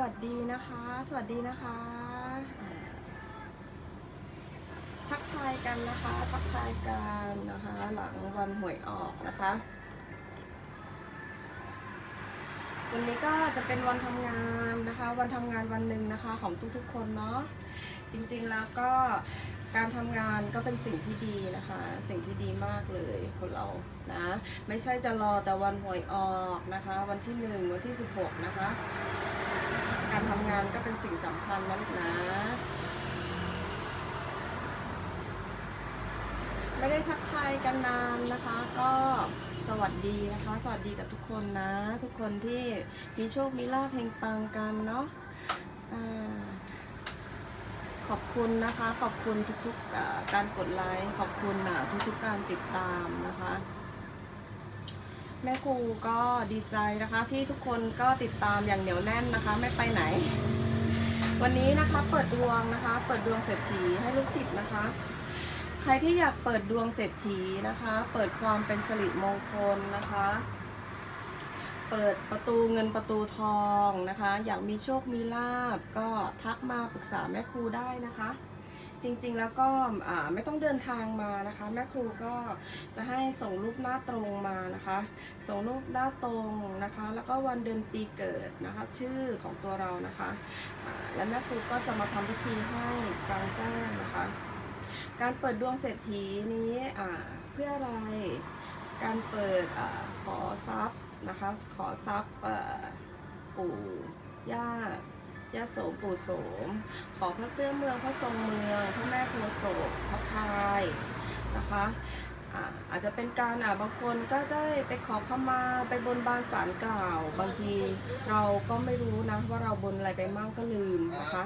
วัสดีนะคะ สวัสดีนะคะ ทักทายกันนะคะ ทักทายกันนะคะ หลังวันหวยออกนะคะ วันนี้ก็จะเป็นวันทำงานนะคะ วันทำงานวันหนึ่งนะคะ ของทุกๆคนเนาะ จริงๆแล้วก็การทำงานก็เป็นสิ่งที่ดีนะคะ สิ่งที่ดีมากเลยคนเรานะ ไม่ใช่จะรอแต่วันหวยออกนะคะ วันที่หนึ่งวันที่16นะคะ การทำงานก็เป็นสิ่งสำคัญนะลูกนะ ไม่ได้ทักทายกันนานนะคะ ก็สวัสดีนะคะ สวัสดีกับทุกคนนะ ทุกคนที่มีโชคมีลาภเพลงปังกันเนาะขอบคุณนะคะ ขอบคุณทุกๆการกดไลค์ ขอบคุณทุกๆการติดตามนะคะ แม่ครูก็ดีใจนะคะ ที่ทุกคนก็ติดตามอย่างเหนียวแน่นนะคะ ไม่ไปไหน วันนี้นะคะเปิดดวงนะคะ เปิดดวงเศรษฐีให้ลูกศิษย์นะคะ ใครที่อยากเปิดดวงเศรษฐีนะคะ เปิดความเป็นสิริมงคลนะคะ เปิดประตูเงินประตูทองนะคะ อยากมีโชคมีลาบก็ทักมาปรึกษาแม่ครูได้นะคะ จริงๆ แล้วก็ไม่ต้องเดินทางมานะคะ แม่ครูก็จะให้ส่งรูปหน้าตรงมานะคะ ส่งรูปหน้าตรงนะคะ แล้วก็วันเดือนปีเกิดนะคะ ชื่อของตัวเรานะคะอ่าและแม่ครูก็จะมาทำพิธีให้กลางแจ้งนะคะ การเปิดดวงเศรษฐีนี้เพื่ออะไร การเปิดอขอทรัพย์นะคะ ขอทรัพย์ปู่ย่า ยาโสมปู่โสม ขอพระเสื้อเมืองพระทรงเมืองพระแม่โพธิ์โศกพระพายนะคะอ่าอาจจะเป็นการอ่าบางคนก็ได้ไปขอขมาไปบนบานสารกล่าว บางทีเราก็ไม่รู้นะว่าเราบนอะไรไปมั่งก็ลืมนะคะ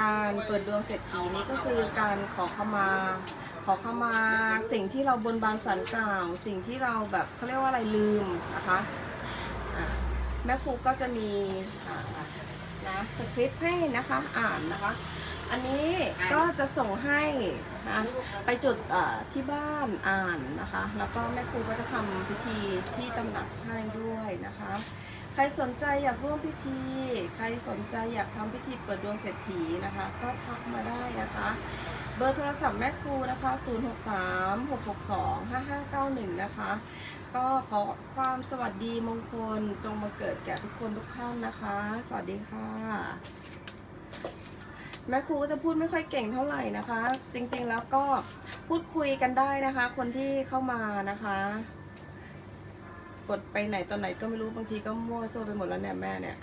การเปิดดวงเศรษฐีนี้ก็คือการขอขมา ขอขมาสิ่งที่เราบนบานสารกล่าว สิ่งที่เราแบบเขาเรียกว่าอะไรลืมนะคะอะแม่ครูก็จะมีอ่า นะสคริปต์ให้นะคะอ่านนะคะ อันนี้ก็จะส่งให้นะไปจุดที่บ้านอ่านนะคะ แล้วก็แม่ครูก็จะทำพิธีที่ตำหนักให้ด้วยนะคะ ใครสนใจอยากร่วมพิธี ใครสนใจอยากทำพิธีเปิดดวงเศรษฐีนะคะ ก็ทักมาได้นะคะ เบอร์โทรศัพท์แม่ครูนะคะ 063 662 5591 นะคะ ก็ขอความสวัสดีมงคลจงมาเกิดแก่ทุกคนทุกท่านนะคะ สวัสดีค่ะ แม่ครูก็จะพูดไม่ค่อยเก่งเท่าไหร่นะคะ จริงๆแล้วก็พูดคุยกันได้นะคะ คนที่เข้ามานะคะ กดไปไหนตอนไหนก็ไม่รู้บางทีก็มั่วโซ่ไปหมดแล้วเนี่ยแม่เนี่ย